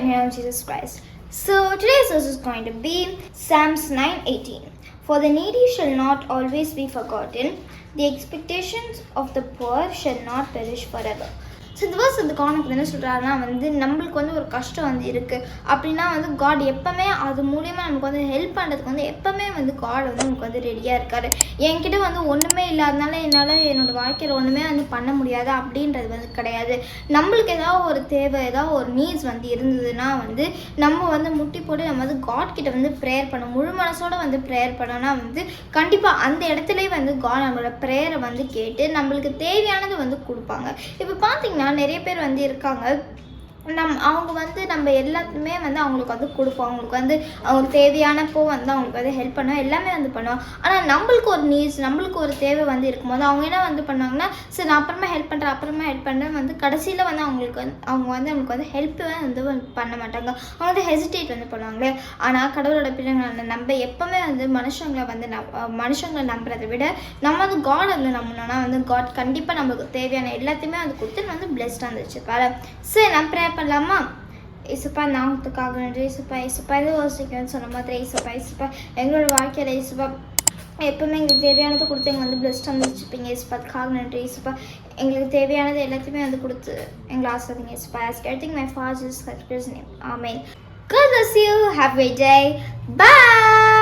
Lord Jesus Christ. So today's verse is going to be Psalms 9:18. For the needy shall not always be forgotten; the expectations of the poor shall not perish forever. So இந்த verse வந்து கானுக்கு என்ன சொல்கிறாருன்னா வந்து நம்மளுக்கு வந்து ஒரு கஷ்டம் வந்து இருக்குது அப்படின்னா வந்து காட் எப்போவுமே அது மூலியமாக நமக்கு வந்து ஹெல்ப் பண்ணுறதுக்கு வந்து எப்போவுமே வந்து காட் வந்து நமக்கு வந்து ரெடியாக இருக்காரு. என்கிட்ட வந்து ஒன்றுமே இல்லாதனால என்னால் என்னோடய வாழ்க்கையில் ஒன்றுமே வந்து பண்ண முடியாது அப்படின்றது வந்து கிடையாது. நம்மளுக்கு ஏதாவது ஒரு தேவை ஏதாவது ஒரு நீட்ஸ் வந்து இருந்ததுன்னா வந்து நம்ம வந்து முட்டி போட்டு நம்ம வந்து காட் கிட்ட வந்து ப்ரேயர் பண்ணணும் முழு மனசோட வந்து ப்ரேயர் பண்ணோம்னா வந்து கண்டிப்பாக அந்த இடத்துலேயே வந்து காட் நம்மளோட ப்ரேயரை வந்து கேட்டு நம்மளுக்கு தேவையானது வந்து கொடுப்பாங்க. இப்போ பார்த்தீங்கன்னா நிறைய பேர் வந்து இருக்காங்க. நம் அவங்க வந்து நம்ம எல்லாத்துமே வந்து அவங்களுக்கு வந்து கொடுப்போம். அவங்களுக்கு வந்து அவங்களுக்கு தேவையானப்போ வந்து அவங்களுக்கு வந்து ஹெல்ப் பண்ணுவோம். எல்லாமே வந்து பண்ணுவோம். ஆனால் நம்மளுக்கு ஒரு நீட்ஸ் நம்மளுக்கு ஒரு தேவை வந்து இருக்கும்போது அவங்க என்ன வந்து பண்ணுவாங்கன்னா சரி நான் அப்புறமா ஹெல்ப் பண்ணுறேன் அப்புறமா ஹெல்ப் பண்ணுறேன் வந்து கடைசியில் வந்து அவங்களுக்கு வந்து அவங்க வந்து நம்மளுக்கு வந்து ஹெல்ப்பே வந்து பண்ண மாட்டாங்க. அவங்க வந்து ஹெசிடேட் வந்து பண்ணுவாங்களே. ஆனால் கடவுளோட பிள்ளைங்களை நம்ம எப்போவுமே வந்து மனுஷங்களை வந்து நம் மனுஷங்களை நம்புறதை விட நம்ம வந்து காட் வந்து நம்பினோன்னா வந்து காட் கண்டிப்பாக நம்மளுக்கு தேவையான எல்லாத்தையுமே வந்து கொடுத்து வந்து பிளெஸ்டாக இருந்துச்சு வச்சுருப்பாரு. சரி நான் ஷேர் பண்ணலாமா இசுப்பா நாமத்துக்காக நன்றி. இசுப்பா இசுப்பா இது யோசிக்கணும்னு சொன்ன மாதிரி இசுப்பா இசுப்பா எங்களோட வாழ்க்கையில் இசுப்பா எப்பவுமே எங்களுக்கு தேவையானதை கொடுத்து எங்களை வந்து பிளஸ்ட் வந்து வச்சுப்பீங்க இசுப்பாத்துக்காக நன்றி. இசுப்பா எங்களுக்கு தேவையானது எல்லாத்தையுமே வந்து கொடுத்து எங்களை ஆசாதீங்க இசுப்பா ask everything my father's name amen God bless you. Have a great day. Bye.